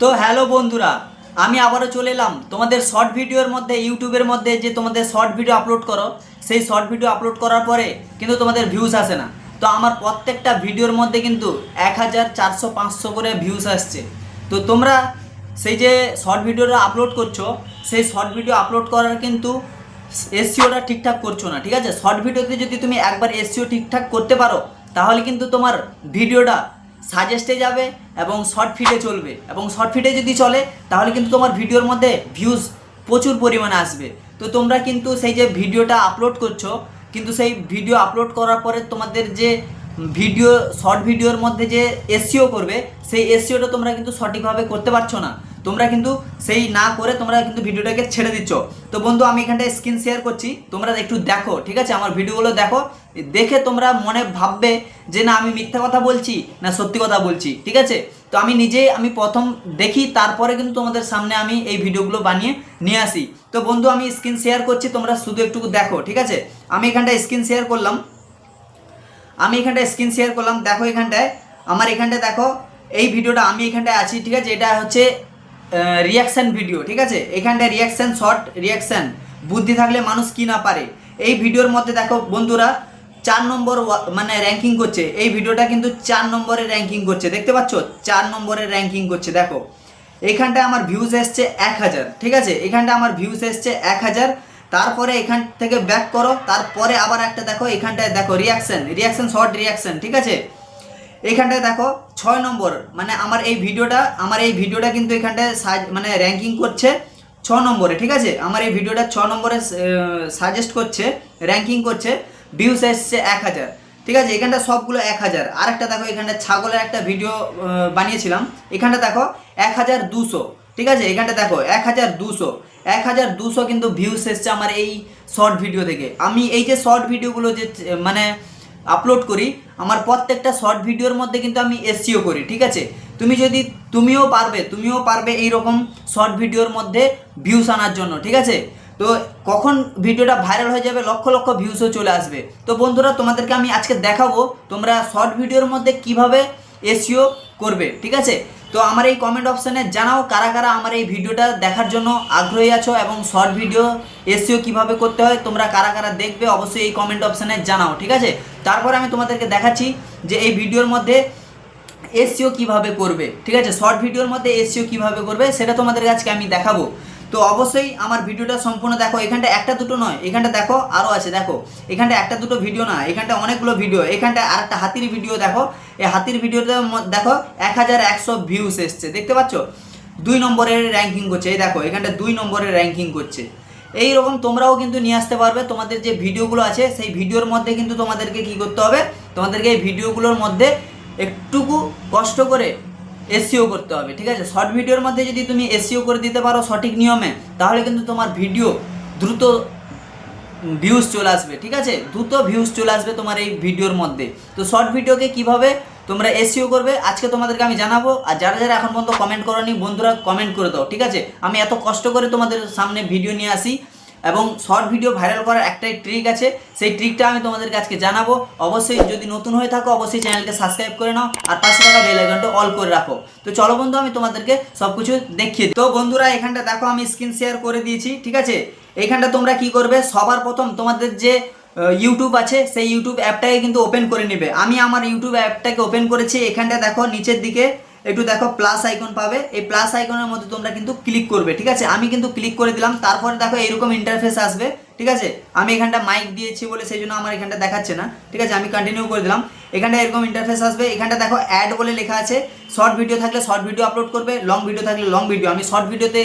তো হ্যালো বন্ধুরা, আমি আবারও চলে এলাম তোমাদের শর্ট ভিডিওর মধ্যে ইউটিউবের মধ্যে যে তোমাদের শর্ট ভিডিও আপলোড করো, সেই শর্ট ভিডিও আপলোড করার পরে কিন্তু তোমাদের ভিউজ আসে না। তো আমার প্রত্যেকটা ভিডিওর মধ্যে কিন্তু এক হাজার চারশো পাঁচশো করে ভিউজ আসছে। তো তোমরা সেই যে শর্ট ভিডিওটা আপলোড করছ, সেই শর্ট ভিডিও আপলোড করার কিন্তু এসিওটা ঠিকঠাক করছ না, ঠিক আছে? শর্ট ভিডিওতে যদি তুমি একবার এসিও ঠিকঠাক করতে পারো, তাহলে কিন্তু তোমার ভিডিওটা সাজেস্টে যাবে এবং শর্ট ফিটে চলবে। এবং শর্ট ফিটে যদি চলে, তাহলে কিন্তু তোমার ভিডিওর মধ্যে ভিউজ প্রচুর পরিমাণে আসবে। তো তোমরা কিন্তু সেই যে ভিডিওটা আপলোড করছ, কিন্তু সেই ভিডিও আপলোড করার পরে তোমাদের যে ভিডিও শর্ট ভিডিওর মধ্যে যে এসিও করবে, সেই এসিওটা তোমরা কিন্তু সঠিকভাবে করতে পারছ না। তোমরা কিন্তু সেই না করে তোমরা কিন্তু ভিডিওটাকে ছেড়ে দিচ্ছ। তো বন্ধু, আমি এখানটায় স্ক্রিন শেয়ার করছি, তোমরা একটু দেখো, ঠিক আছে? আমার ভিডিওগুলো দেখো, দেখে তোমরা মনে ভাববে যে না, আমি মিথ্যা কথা বলছি না সত্যি কথা বলছি, ঠিক আছে? তো আমি নিজে, আমি প্রথম দেখি, তারপরে কিন্তু তোমাদের সামনে আমি এই ভিডিওগুলো বানিয়ে নিয়ে আসি। তো বন্ধু, আমি স্ক্রিন শেয়ার করছি, তোমরা শুধু একটু দেখো, ঠিক আছে? আমি এখানটায় স্ক্রিন শেয়ার করলাম। আমি এখানটায় স্ক্রিন শেয়ার করলাম, দেখো এখানটায়। আমার এখানটায় দেখো, এই ভিডিওটা আমি এখানটায় আছি, ঠিক আছে? এটা হচ্ছে রিয়াকশান ভিডিও ঠিক আছে? এখানটায় রিয়াকশান শর্ট রিয়াকশান বুদ্ধি থাকলে মানুষ কি না পারে? এই ভিডিওর মধ্যে দেখো বন্ধুরা, চার নম্বর মানে র্যাঙ্কিং করছে। এই ভিডিওটা কিন্তু চার নম্বরে র্যাঙ্কিং করছে। দেখতে পাচ্ছ? চার নম্বরে র্যাঙ্কিং করছে, দেখো। এখানটায় আমার ভিউজ এসছে এক হাজার, ঠিক আছে? এখানটা আমার ভিউজ এসছে এক হাজার। তারপরে এখান থেকে ব্যাক করো। তারপরে আবার একটা দেখো, এখানটায় দেখো রিয়াকশন রিয়াকশন শর্ট রিয়াকশন ঠিক আছে? এখানটায় দেখো ছয় নম্বর মানে আমার এই ভিডিওটা, আমার এই ভিডিওটা কিন্তু এখানটায় সাজ- মানে র্যাঙ্কিং করছে ছ নম্বরে, ঠিক আছে? আমার এই ভিডিওটা ছ নম্বরে সাজেস্ট করছে র্যাঙ্কিং করছে ভিউস এসছে এক হাজার, ঠিক আছে? এখানটা সবগুলো এক হাজার। আর একটা দেখো এখানটা ছাগলের একটা ভিডিও বানিয়েছিলাম। এখানটা দেখো এক হাজার দুশো, ঠিক আছে? এখানটা দেখো এক হাজার দুশো, এক হাজার দুশো কিন্তু ভিউস এসছে আমার এই শর্ট ভিডিও থেকে। আমি এই যে শর্ট ভিডিওগুলো যে মানে আপলোড করি। আমার প্রত্যেকটা শর্ট ভিডিওর মধ্যে কিন্তু আমি এসিও করি, ঠিক আছে? তুমি যদি, তুমিও পারবে তুমিও পারবে এই রকম শর্ট ভিডিওর মধ্যে ভিউস আনার জন্য, ঠিক আছে? তো কখন ভিডিওটা ভাইরাল হয়ে যাবে, লক্ষ লক্ষ ভিউসও চলে আসবে। তো বন্ধুরা, তোমাদেরকে আমি আজকে দেখাবো তোমরা শর্ট ভিডিওর মধ্যে কীভাবে এসিও করবে, ঠিক আছে? তো আমার এই কমেন্ট অপশানে জানাও কারা কারা আমার এই ভিডিওটা দেখার জন্য আগ্রহী আছো এবং শর্ট ভিডিও এসিও কীভাবে করতে হয়, তোমরা কারা কারা দেখবে অবশ্যই এই কমেন্ট অপশানে জানাও, ঠিক আছে? তারপরে আমি তোমাদেরকে দেখাচ্ছি যে এই ভিডিওর মধ্যে এসিও কীভাবে করবে, ঠিক আছে? শর্ট ভিডিওর মধ্যে এসিও কীভাবে করবে, সেটা তোমাদের আজকে আমি দেখাবো। তো অবশ্যই আমার ভিডিওটা সম্পূর্ণ দেখো। এখানটা একটা দুটো নয়, এখানটা দেখো আরও আছে, দেখো। এখানটা একটা দুটো ভিডিও না, এখানটা অনেকগুলো ভিডিও, এখানটা আর একটা হাতির ভিডিও দেখো। এই হাতির ভিডিওতে দেখো এক হাজার একশো ভিউস এসছে, দেখতে পাচ্ছ? দুই নম্বরের র্যাঙ্কিং করছে, এই দেখো, এখানটা দুই নম্বরের র্যাঙ্কিং করছে। এই রকম তোমরাও কিন্তু নিয়ে আসতে পারবে, তোমাদের যে ভিডিওগুলো আছে, সেই ভিডিওর মধ্যে কিন্তু তোমাদেরকে কি করতে হবে? তোমাদেরকে এই ভিডিওগুলোর মধ্যে একটুকু কষ্ট করে এসিও করতে হবে, ঠিক আছে? শর্ট ভিডিওর মধ্যে যদি তুমি এসিও করে দিতে পারো সঠিক নিয়মে, তাহলে কিন্তু তোমার ভিডিও দ্রুত ভিউজ চলে আসবে, ঠিক আছে? দ্রুত ভিউজ চলে আসবে তোমার এই ভিডিওর মধ্যে। তো শর্ট ভিডিওকে কীভাবে তোমরা এসিও করবে, আজকে তোমাদেরকে আমি জানাব, আর যারা যারা এখন পর্যন্ত কমেন্ট করনি, বন্ধুরা কমেন্ট করে দাও, ঠিক আছে? আমি এত কষ্ট করে তোমাদের সামনে ভিডিও নিয়ে আসি এবং শর্ট ভিডিও ভাইরাল করার একটাই ট্রিক আছে। সেই ট্রিকটা আমি তোমাদেরকে আজকে জানাব। অবশ্যই যদি নতুন হয়ে থাকো, অবশ্যই চ্যানেলকে সাবস্ক্রাইব করে নাও আর পাশে থাকা বেল আইকনটা অল করে রাখো। তো চলো বন্ধু, আমি তোমাদেরকে সব কিছু দেখিয়ে। তো বন্ধুরা, এখানটা দেখো, আমি স্ক্রিন শেয়ার করে দিয়েছি, ঠিক আছে? এইখানটা তোমরা কি করবে? সবার প্রথম তোমাদের যে ইউটিউব আছে, সেই ইউটিউব অ্যাপটাকে কিন্তু ওপেন করে নেবে। আমি আমার ইউটিউব অ্যাপটাকে ওপেন করেছি। এখানটা দেখো, নিচের দিকে একটু দেখো প্লাস আইকন পাবে। এই প্লাস আইকনের মধ্যে তোমরা কিন্তু ক্লিক করবে, ঠিক আছে? আমি কিন্তু ক্লিক করে দিলাম, তারপরে দেখো এইরকম ইন্টারফেস আসবে, ঠিক আছে? আমি এখানটা মাইক দিয়েছি বলে সেই জন্য আমার এখানটা দেখাচ্ছে না, ঠিক আছে? আমি কন্টিনিউ করে দিলাম। এখানটা এরকম ইন্টারফেস আসবে, এখানটা দেখো অ্যাড বলে লেখা আছে। শর্ট ভিডিও থাকলে শর্ট ভিডিও আপলোড করবে লং ভিডিও থাকলে লং ভিডিও আমি শর্ট ভিডিওতে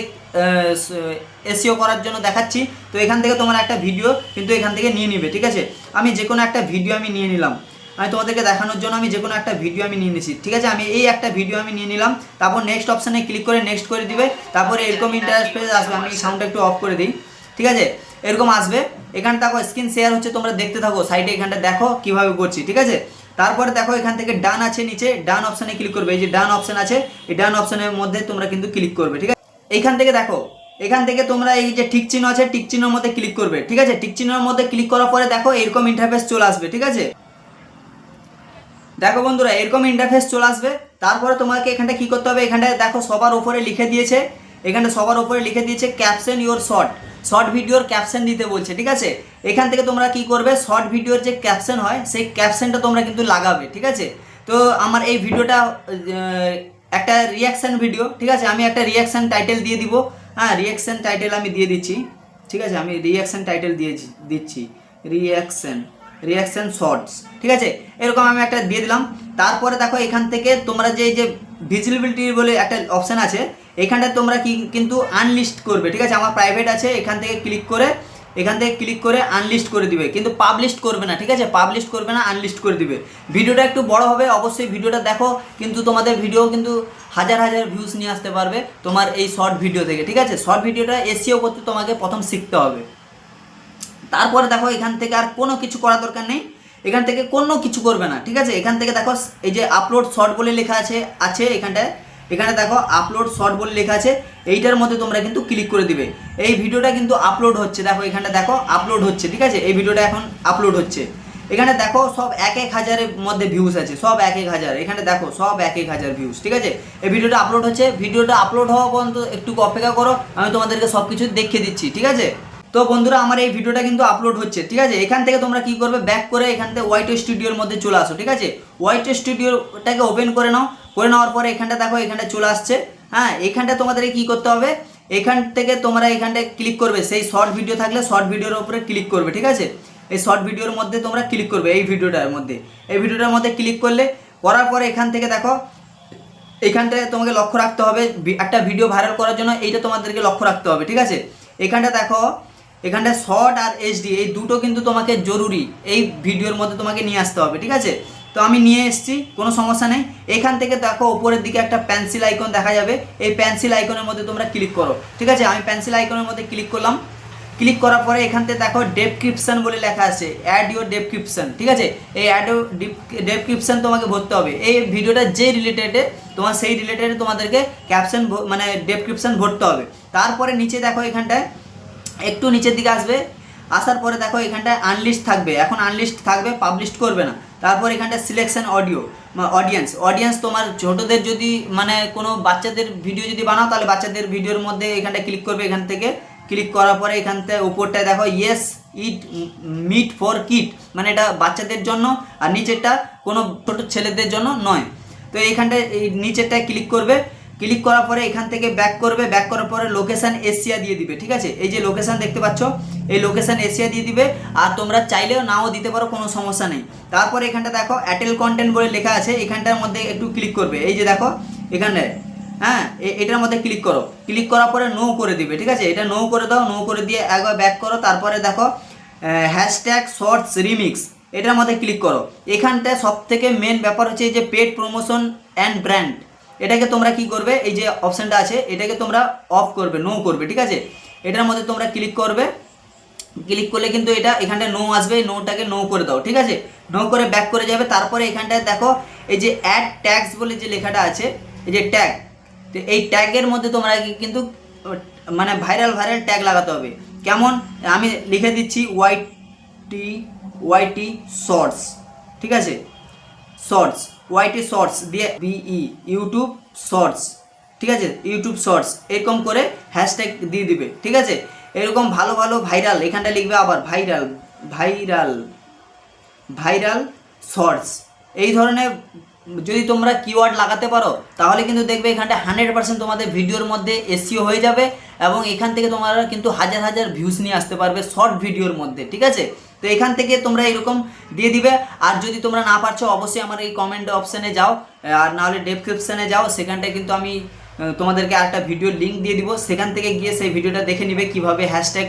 এসিও করার জন্য দেখাচ্ছি। তো এখান থেকে তোমার একটা ভিডিও কিন্তু এখান থেকে নিয়ে নিবে, ঠিক আছে? আমি যে কোনো একটা ভিডিও আমি নিয়ে নিলাম। আমি তোমাদেরকে দেখানোর জন্য আমি যে কোনো একটা ভিডিও আমি নিয়ে নিয়েছি, ঠিক আছে? আমি এই একটা ভিডিও আমি নিয়ে নিলাম, তারপর নেক্সট অপশানে ক্লিক করে নেক্সট করে দিবে, তারপরে এরকম ইন্টারফেস আসবে, আমি সাউন্ডটা একটু অফ করে দিই, ঠিক আছে? এরকম আসবে, এখানে দেখো স্ক্রিন শেয়ার হচ্ছে, তোমরা দেখতে থাকো সাইডে এখানটা দেখো কীভাবে করছি, ঠিক আছে? তারপরে দেখো এখান থেকে ডান আছে নিচে ডান অপশানে ক্লিক করবে, এই যে ডান অপশান আছে, এই ডান অপশানের মধ্যে তোমরা কিন্তু ক্লিক করবে, ঠিক আছে? এইখান থেকে দেখো, এখান থেকে তোমরা এই যে টিক চিহ্ন আছে টিক চিহ্নের মধ্যে ক্লিক করবে, ঠিক আছে? টিক চিহ্নের মধ্যে ক্লিক করার পরে দেখো এরকম ইন্টারফেস চলে আসবে, ঠিক আছে? দেখো বন্ধুরা, এরকম ইন্টারফেস চলে আসবে। তারপরে তোমাকে এখানটা কি করতে হবে? এখানটায় দেখো সবার উপরে লিখে দিয়েছে। এখানটা সবার উপরে লিখে দিয়েছে ক্যাপশন ইওর শর্ট শর্ট ভিডিওর ক্যাপশন দিতে বলছে, ঠিক আছে? এখান থেকে তোমরা কি করবে? শর্ট ভিডিওর যে ক্যাপশন হয়, সেই ক্যাপশনটা তোমরা কিন্তু লাগাবে, ঠিক আছে? তো আমার এই ভিডিওটা একটা রিয়াকশন ভিডিও ঠিক আছে? আমি একটা রিয়াকশন টাইটেল দিয়ে দিব। হ্যাঁ রিয়াকশন টাইটেল আমি দিয়ে দিচ্ছি, ঠিক আছে? আমি রিয়াকশন টাইটেল দিয়েছি দিচ্ছি রিয়াকশন রিয়াকশন শর্টস ঠিক আছে? এরকম আমি একটা দিয়ে দিলাম। তারপরে দেখো এখান থেকে তোমরা যে যে ভিজিবিলিটি বলে একটা অপশান আছে, এখানটা তোমরা কি কিন্তু আনলিস্ট করবে, ঠিক আছে? আমার প্রাইভেট আছে, এখান থেকে ক্লিক করে, এখান থেকে ক্লিক করে আনলিস্ট করে দিবে। কিন্তু পাবলিশ করবে না, ঠিক আছে? পাবলিশ করবে না আনলিস্ট করে দিবে। ভিডিওটা একটু বড় হবে, অবশ্যই ভিডিওটা দেখো, কিন্তু তোমাদের ভিডিও কিন্তু হাজার হাজার ভিউজ নিয়ে আসতে পারবে তোমার এই শর্ট ভিডিও থেকে, ঠিক আছে? শর্ট ভিডিওটা এসিও করতে তোমাকে প্রথম শিখতে হবে। তারপরে দেখো এখান থেকে আর কোনো কিছু করার দরকার নেই। এখান থেকে কোনো কিছু করবে না, ঠিক আছে? এখান থেকে দেখো, এই যে আপলোড শর্ট বলে লেখা আছে আছে এখানটায়। এখানে দেখো আপলোড শর্ট বলে লেখা আছে, এইটার মধ্যে তোমরা কিন্তু ক্লিক করে দিবে। এই ভিডিওটা কিন্তু আপলোড হচ্ছে। দেখো, এখানটা দেখো আপলোড হচ্ছে, ঠিক আছে? এই ভিডিওটা এখন আপলোড হচ্ছে। এখানে দেখো, সব এক এক হাজারের মধ্যে ভিউজ আছে, সব এক এক হাজার। এখানে দেখো, সব এক এক হাজার ভিউজ ঠিক আছে? এই ভিডিওটা আপলোড হচ্ছে। ভিডিওটা আপলোড হওয়া পর্যন্ত একটু অপেক্ষা করো, আমি তোমাদেরকে সব কিছু দেখিয়ে দিচ্ছি, ঠিক আছে? তো বন্ধুরা, আমার এই ভিডিওটা কিন্তু আপলোড হচ্ছে, ঠিক আছে? এখান থেকে তোমরা কি করবে? ব্যাক করে এখান থেকে হোয়াইট স্টুডিওর মধ্যে চলে আসো, ঠিক আছে? হোয়াইট স্টুডিওটাকে ওপেন করে নাও, করে নেওয়ার পরে এখানটা দেখো, এখানটা চলে আসছে হ্যাঁ? এখানটা তোমাদের কি করতে হবে? এখান থেকে তোমরা এখানটায় ক্লিক করবে, সেই শর্ট ভিডিও থাকলে শর্ট ভিডিওর উপরে ক্লিক করবে, ঠিক আছে? এই শর্ট ভিডিওর মধ্যে তোমরা ক্লিক করবে, এই ভিডিওটার মধ্যে। এই ভিডিওটার মধ্যে ক্লিক করলে, করার পরে এখান থেকে দেখো এখানটায় তোমাকে লক্ষ্য রাখতে হবে, একটা ভিডিও ভাইরাল করার জন্য এইটা তোমাদেরকে লক্ষ্য রাখতে হবে, ঠিক আছে? এখানটা দেখো এখানটা শর্ট আর এইচডি এই দুটো কিন্তু তোমাকে জরুরি। এই ভিডিওর মধ্যে তোমাকে নিয়ে আসতে হবে, ঠিক আছে? তো আমি নিয়ে এসেছি, কোনো সমস্যা নেই। এখান থেকে দেখো উপরের দিকে একটা পেন্সিল আইকন দেখা যাবে। এই পেন্সিল আইকনের মধ্যে তোমরা ক্লিক করো, ঠিক আছে? আমি পেন্সিল আইকনের মধ্যে ক্লিক করলাম। ক্লিক করার পরে এখান থেকে দেখো ডেসক্রিপশন বলে লেখা আছে অ্যাড ইউর ডেসক্রিপশন ঠিক আছে? এই অ্যাড ডেসক্রিপশন তোমাকে ভরতে হবে। এই ভিডিওটা যে রিলেটেডে তোমার সেই রিলেটেডে তোমাদেরকে ক্যাপশন মানে ডেসক্রিপশন ভরতে হবে। তারপরে নিচে দেখো এখানটায় একটু নিচের দিকে আসবে। আসার পরে দেখো এখানটায় আনলিস্ট থাকবে। এখন আনলিস্ট থাকবে পাবলিশ করবে না। তারপর এখানটায় সিলেকশন অডিও অডিয়েন্স অডিয়েন্স তোমার ছোটদের যদি মানে কোনো বাচ্চাদের ভিডিও যদি বানাও, তাহলে বাচ্চাদের ভিডিওর মধ্যে এখানটায় ক্লিক করবে এখান থেকে। ক্লিক করার পরে এখান থেকে উপরটায় দেখো yes it meet for kit মানে এটা বাচ্চাদের জন্য, আর নিচেরটা কোনো ছোটো ছেলেদের জন্য নয়। তো এইখানটায় এই নিচেরটায় ক্লিক করবে। ক্লিক করার পরে এখান থেকে ব্যাক করবে ব্যাক করার পরে লোকেশন এশিয়া দিয়ে দিবে, ঠিক আছে? এই যে লোকেশান দেখতে পাচ্ছ, এই লোকেশান এশিয়া দিয়ে দিবে, আর তোমরা চাইলেও নাও দিতে পারো, কোনো সমস্যা নেই। তারপরে এখানটা দেখো অ্যাটেল কন্টেন্ট বলে লেখা আছে, এখানটার মধ্যে একটু ক্লিক করবে। এই যে দেখো এখানটায় হ্যাঁ এটার মধ্যে ক্লিক করো। ক্লিক করার পরে নো করে দিবে, ঠিক আছে? এটা নো করে দাও নো করে দিয়ে একবার ব্যাক করো, তারপরে দেখো হ্যাশট্যাগ শর্টস রিমিক্স এটার মধ্যে ক্লিক করো। এখানটায় সব থেকে মেন ব্যাপার হচ্ছে এই যে পেড প্রমোশন অ্যান্ড ব্র্যান্ড এটাকে তোমরা কি করবে? এই যে অপশানটা আছে, এটাকে তোমরা অফ করবে নো করবে, ঠিক আছে? এটার মধ্যে তোমরা ক্লিক করবে। ক্লিক করলে কিন্তু এটা এখানটায় নো আসবে নোটাকে নো করে দাও, ঠিক আছে? নো করে ব্যাক করে যাবে, তারপরে এখানটায় দেখো, এই যে অ্যাড ট্যাগস বলে যে লেখাটা আছে, এই যে ট্যাগ তো এই ট্যাগের মধ্যে তোমরা কিন্তু মানে ভাইরাল ভাইরাল ট্যাগ লাগাতে হবে। কেমন? আমি লিখে দিচ্ছি ওয়াইটি ওয়াইটি শর্টস ঠিক আছে? শর্টস ওয়াইটি শর্টস দিয়ে বিই ইউটিউব শর্টস ঠিক আছে? ইউটিউব শর্টস এরকম করে হ্যাশট্যাগ দিয়ে দিবে, ঠিক আছে? এরকম ভালো ভালো ভাইরাল এখানটা লিখবে আবার ভাইরাল ভাইরাল ভাইরাল শর্টস এই ধরনের যদি তোমরা কিওয়ার্ড লাগাতে পারো, তাহলে কিন্তু দেখবে এখানটা হান্ড্রেড পার্সেন্ট তোমাদের ভিডিওর মধ্যে এসিও হয়ে যাবে এবং এখান থেকে তোমরা কিন্তু হাজার হাজার ভিউজ নিয়ে আসতে পারবে শর্ট ভিডিওর মধ্যে, ঠিক আছে? তো এখান থেকে তোমরা এরকম দিয়ে দিবে। আর যদি তোমরা না পারছ, অবশ্যই আমার এই কমেন্ট অপশানে যাও। আর নাহলে ডেসক্রিপশানে যাও। সেখানটায় কিন্তু আমি তোমাদেরকে আরেকটা ভিডিও লিঙ্ক দিয়ে দিব। সেখান থেকে গিয়ে সেই ভিডিওটা দেখে নিবে কীভাবে হ্যাশট্যাগ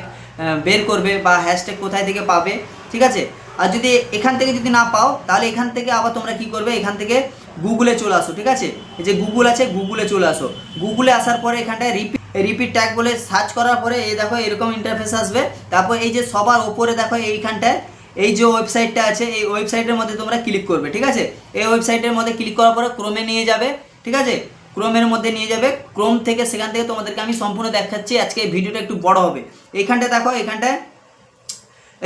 বের করবে বা হ্যাশট্যাগ কোথায় থেকে পাবে, ঠিক আছে? আর যদি এখান থেকে যদি না পাও, তাহলে এখান থেকে আবার তোমরা কি করবে? এখান থেকে গুগলে চলে আসো, ঠিক আছে? এই যে গুগল আছে গুগলে চলে আসো। গুগলে আসার পরে এখানটায় রিপিট রিপিট ট্যাগ বলে সার্চ করার পরে এই দেখো এরকম ইন্টারফেস আসবে। তারপর এই যে সবার ওপরে দেখো এইখানটায়, এই যে ওয়েবসাইটটা আছে, এই ওয়েবসাইটের মধ্যে তোমরা ক্লিক করবে, ঠিক আছে? এই ওয়েবসাইটের মধ্যে ক্লিক করার পরে ক্রোমে নিয়ে যাবে, ঠিক আছে? ক্রোমের মধ্যে নিয়ে যাবে। ক্রোম থেকে সেখান থেকে তোমাদেরকে আমি সম্পূর্ণ দেখাচ্ছি, আজকে ভিডিওটা একটু বড় হবে। এইখানটায় দেখো, এখানটায়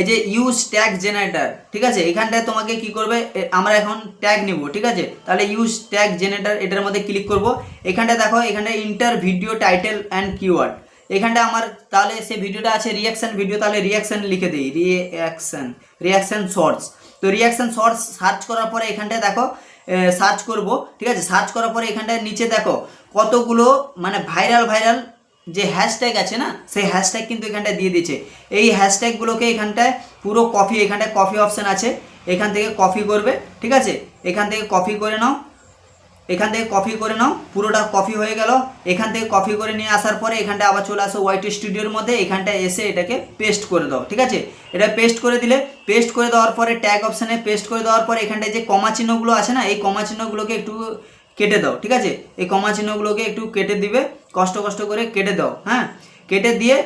এই যে ইউজ ট্যাগ জেনারেটর ঠিক আছে? এখানটায় তোমাকে কি করবে? আমরা এখন ট্যাগ নিব, ঠিক আছে? তাহলে ইউজ ট্যাগ জেনারেটর এটার মধ্যে ক্লিক করব। এখানটায় দেখো, এখানটায় enter video title and keyword এখানটা আমার, তাহলে সে ভিডিওটা আছে রিয়াকশন ভিডিও তাহলে রিয়াকশন লিখে দিই। রিয়াকশন রিয়াকশন শর্টস তো রিয়াকশন শর্টস সার্চ করার পরে এখানটায় দেখো সার্চ করব, ঠিক আছে? সার্চ করার পরে এখানটায় নিচে দেখো, কতগুলো মানে ভাইরাল ভাইরাল যে হ্যাশট্যাগ আছে না, সেই হ্যাশট্যাগ কিন্তু এখানটায় দিয়ে দিচ্ছে এই হ্যাশট্যাগুলোকে এখানটায় পুরো কপি এখানটায় কপি অপশান আছে। এখান থেকে কপি করবে, ঠিক আছে? এখান থেকে কপি করে নাও। এখান থেকে কপি করে নাও, পুরোটা কপি হয়ে গেল। এখান থেকে কপি করে নিয়ে আসার পরে এখানটা আবার চলে আসো হোয়াইট স্টুডিওর মধ্যে। এখানটায় এসে এটাকে পেস্ট করে দাও, ঠিক আছে? এটা পেস্ট করে দিলে পেস্ট করে দেওয়ার পরে ট্যাগ অপশানে পেস্ট করে দেওয়ার পরে এখানটায় যে কমা চিহ্নগুলো আছে না, এই কমা চিহ্নগুলোকে একটু কেটে দাও, ঠিক আছে? এই কমা চিহ্নগুলোকে একটু কেটে দিবে। কষ্ট কষ্ট করে কেটে দাও হ্যাঁ? কেটে দিয়ে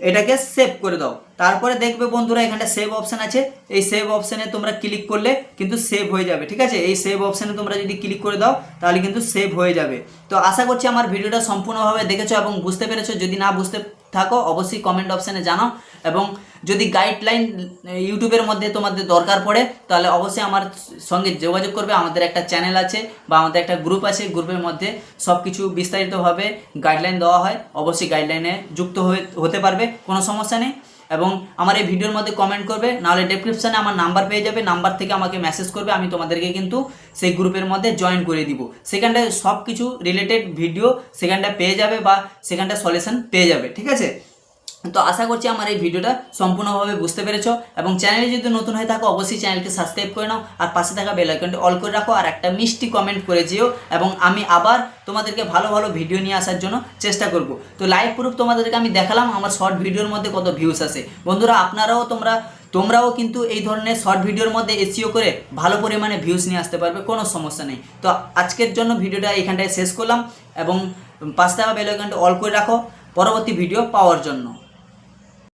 এটাকে সেভ করে দাও। তারপরে দেখবে বন্ধুরা এখানটা সেভ অপশান আছে। এই সেভ অপশানে তোমরা ক্লিক করলে কিন্তু সেভ হয়ে যাবে, ঠিক আছে? এই সেভ অপশানে তোমরা যদি ক্লিক করে দাও, তাহলে কিন্তু সেভ হয়ে যাবে। তো আশা করছি আমার ভিডিওটা সম্পূর্ণভাবে দেখেছ এবং বুঝতে পেরেছ। যদি না বুঝতে থাকো, অবশ্যই কমেন্ট অপশানে জানাও এবং যদি গাইডলাইন ইউটিউবের মধ্যে তোমাদের দরকার পড়ে, তাহলে অবশ্যই আমার সঙ্গে যোগাযোগ করবে, আমাদের একটা চ্যানেল আছে বা আমাদের একটা গ্রুপ আছে গ্রুপের মধ্যে সব কিছু বিস্তারিতভাবে গাইডলাইন দেওয়া হয়, অবশ্যই গাইডলাইনে যুক্ত হয়ে, হতে পারবে, কোনো সমস্যা নেই। এবং আমার এই ভিডিওর মধ্যে কমেন্ট করবে, নাহলে ডেসক্রিপশানে আমার নাম্বার পেয়ে যাবে নাম্বার থেকে আমাকে মেসেজ করবে, আমি তোমাদেরকে কিন্তু সেই গ্রুপের মধ্যে জয়েন করে দিব। সেখানটায় সব কিছু রিলেটেড ভিডিও সেখানটায় পেয়ে যাবে বা সেখানটায় সলিউশন পেয়ে যাবে, ঠিক আছে? তো আশা করছি আমার এই ভিডিওটা সম্পূর্ণভাবে বুঝতে পেরেছ এবং চ্যানেলে যদি নতুন হয়ে থাকো, অবশ্যই চ্যানেলকে সাবস্ক্রাইব করে নাও আর পাশে থাকা বেল আইকনটি অল করে রাখো আর একটা মিষ্টি কমেন্ট করে যেও এবং আমি আবার তোমাদেরকে ভালো ভালো ভিডিও নিয়ে আসার জন্য চেষ্টা করব। তো লাইভ প্রুফ তোমাদেরকে আমি দেখালাম, আমার শর্ট ভিডিওর মধ্যে কত ভিউস আসে। বন্ধুরা, আপনারাও তোমরা, তোমরাও কিন্তু এই ধরনের শর্ট ভিডিওর মধ্যে এসিও করে ভালো পরিমাণে ভিউস নিয়ে আসতে পারবে, কোনো সমস্যা নেই। তো আজকের জন্য ভিডিওটা এখানটায় শেষ করলাম এবং পাঁচ টাকা বেল আইকনটা অল করে রাখো। পরবর্তী ভিডিও পাওয়ার জন্য।